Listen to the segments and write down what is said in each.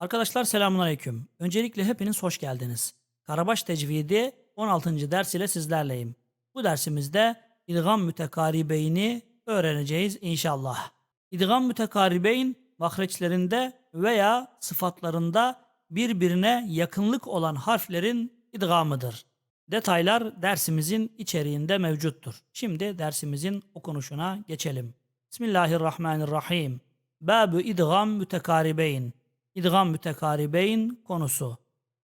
Arkadaşlar selamünaleyküm. Öncelikle hepiniz hoş geldiniz. Karabaş Tecvidi 16. ders ile sizlerleyim. Bu dersimizde idgam mütekaribeyni öğreneceğiz inşallah. İdgam mütekaribeyn mahreçlerinde veya sıfatlarında birbirine yakınlık olan harflerin idgamıdır. Detaylar dersimizin içeriğinde mevcuttur. Şimdi dersimizin okunuşuna geçelim. Bismillahirrahmanirrahim. Babü idgam mütekaribeyn. İdgam mütekaribeyn konusu.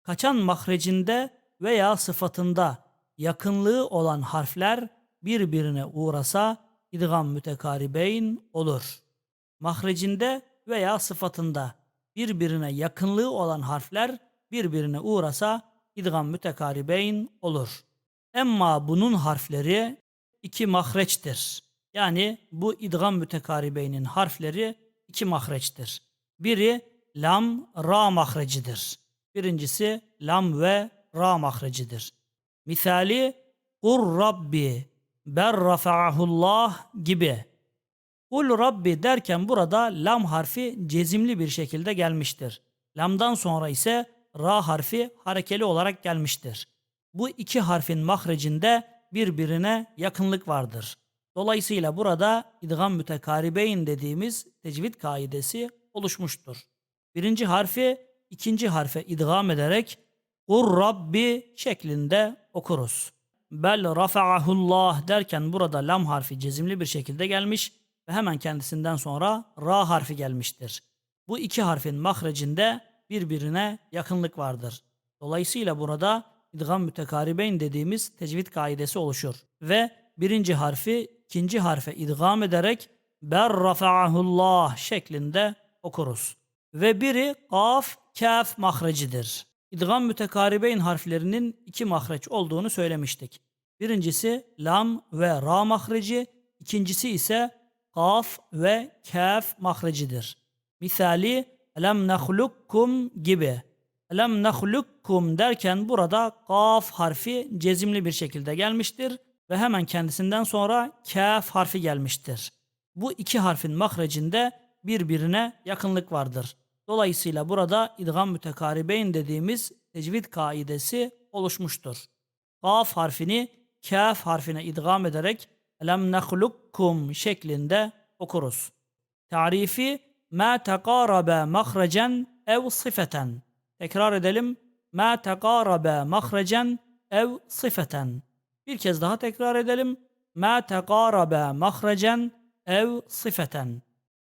Kaçan mahrecinde veya sıfatında yakınlığı olan harfler birbirine uğrasa idgam mütekaribeyn olur. Mahrecinde veya sıfatında birbirine yakınlığı olan harfler birbirine uğrasa idgam mütekaribeyn olur. Emma bunun harfleri iki mahreçtir. Yani bu idgam mütekaribeynin harfleri iki mahreçtir. Biri lam ra mahrecidir. Birincisi lam ve ra mahrecidir. Misali Kur Rabbi ber rafa'ahullah gibi. Kul Rabbi derken burada lam harfi cezimli bir şekilde gelmiştir. Lamdan sonra ise ra harfi harekeli olarak gelmiştir. Bu iki harfin mahrecinde birbirine yakınlık vardır. Dolayısıyla burada idgam mütekaribeyn dediğimiz tecvid kaidesi oluşmuştur. Birinci harfi ikinci harfe idgam ederek Kur Rabbi şeklinde okuruz. Bel rafa'ahullah derken burada lam harfi cezimli bir şekilde gelmiş ve hemen kendisinden sonra ra harfi gelmiştir. Bu iki harfin mahrecinde birbirine yakınlık vardır. Dolayısıyla burada idgam mütekaribeyn dediğimiz tecvid kaidesi oluşur. Ve birinci harfi ikinci harfe idgam ederek ber rafa'ahullah şeklinde okuruz. Ve biri kaf, kaf mahrecidir. İdgam mütekaribeyn harflerinin iki mahreç olduğunu söylemiştik. Birincisi lam ve ra mahreci, ikincisi ise kaf ve kaf mahrecidir. Misali lem nehlukkum gibi. Lem nehlukkum derken burada kaf harfi cezimli bir şekilde gelmiştir ve hemen kendisinden sonra kaf harfi gelmiştir. Bu iki harfin mahrecinde birbirine yakınlık vardır. Dolayısıyla burada idgam mütekaribeyn dediğimiz tecvid kaidesi oluşmuştur. Kaf harfini kaf harfine idgam ederek lem nehlukkum şeklinde okuruz. Tarifi ma tekarabe mahrecen ev sıfeten. Tekrar edelim. Ma tekarabe mahrecen ev sıfeten. Bir kez daha tekrar edelim. Ma tekarabe mahrecen ev sıfeten.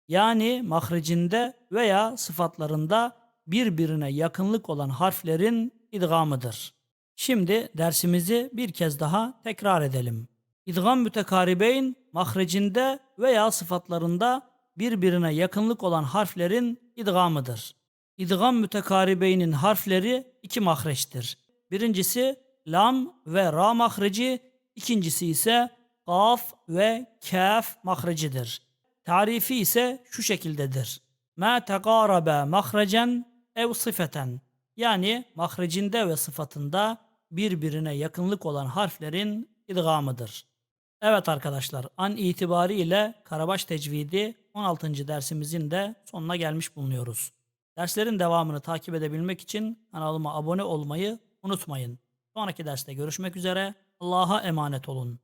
Yani mahrecinde veya sıfatlarında birbirine yakınlık olan harflerin idgamıdır. Şimdi dersimizi bir kez daha tekrar edelim. İdgam mütekaribeyn mahrecinde veya sıfatlarında birbirine yakınlık olan harflerin idgamıdır. İdgam mütekaribeynin harfleri iki mahreçtir. Birincisi lam ve ra mahreci, ikincisi ise kaf ve kaf mahrecidir. Tarifi ise şu şekildedir. Ma tegarabe mahrecen ev sıfeten. Yani mahrecinde ve sıfatında birbirine yakınlık olan harflerin idgamıdır. Evet arkadaşlar an itibariyle Karabaş Tecvidi 16. dersimizin de sonuna gelmiş bulunuyoruz. Derslerin devamını takip edebilmek için kanalıma abone olmayı unutmayın. Sonraki derste görüşmek üzere. Allah'a emanet olun.